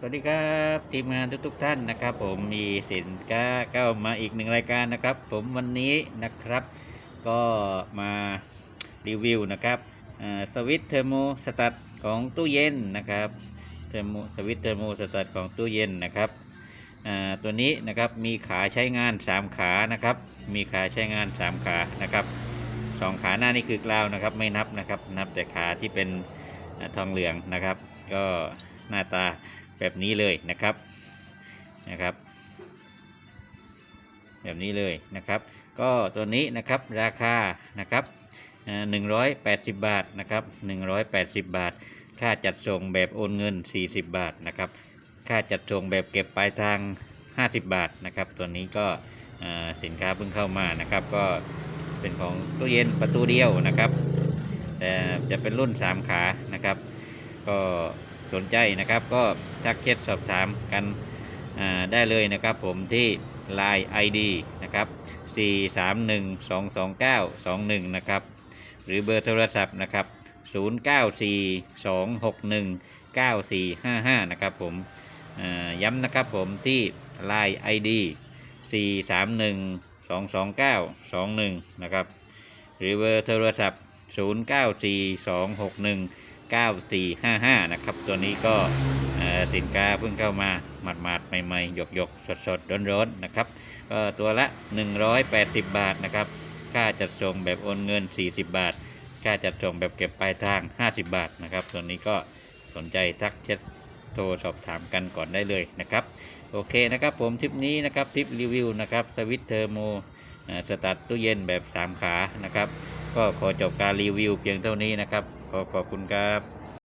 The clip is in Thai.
สวัสดีครับทีมงานทุกๆท่านนะครับ ผมมีสินค้าเข้ามาอีกหนึ่งรายการนะครับ ผมวันนี้นะครับ ก็มารีวิวนะครับสวิตเทอร์โมสตัตของตู้เย็นนะครับเทอร์โมสวิตเทอร์โมสตัตของตู้เย็นนะครับตัวนี้นะครับมีขาใช้งาน 3 ขานะครับ มีขาใช้งาน 3 ขานะครับสองขาหน้านี่คือกราวนะครับไม่นับนะครับนับแต่ขาที่เป็นทองเหลืองนะครับ ก็ หน้าตาแบบนี้เลยนะครับนะครับ แบบนี้เลยนะครับ ก็ตัวนี้นะครับราคานะครับหนึ่งร้อยแปดสิบบาทนะครับหนึ่งร้อยแปดสิบบาท ค่าจัดส่งแบบโอนเงิน 40 บาทนะครับ ค่าจัดส่งแบบเก็บปลายทาง 50 บาทนะครับ ตัวนี้ก็สินค้าเพิ่งเข้ามานะครับ ก็เป็นของตู้เย็นประตูเดียวนะครับ แต่จะเป็นรุ่น 3 ขานะครับ ก็สนใจนะครับ ก็ทักเช็ดสอบถามกันได้เลยนะครับ ผมที่ Line ID นะครับ 431-229-21 นะครับ หรือเบอร์โทรศัพท์นะครับ 0942619455 นะครับผมย้ำนะครับผมที่ Line ID 431-229-21 นะครับ หรือเบอร์โทรศัพท์ 094261 9455 นะครับ ตัวนี้ก็สินค้าเพิ่งเข้ามาหมาดๆใหม่ๆหยกๆสดๆร้อนๆนะครับก็ตัวละ 180 บาทนะครับ ค่าจัดส่งแบบโอนเงิน 40 บาท ค่าจัดส่งแบบเก็บปลายทาง 50 บาทนะครับ ตัวนี้ก็สนใจทักเช็ดโทรสอบถามกันก่อนได้เลยนะครับ โอเคนะครับผมทริปนี้นะครับทริปรีวิวนะครับสวิตเทอร์โมสตัดตู้เย็นแบบ 3 ขานะครับ ก็ขอจบการรีวิวเพียงเท่านี้นะครับ ขอขอบคุณครับ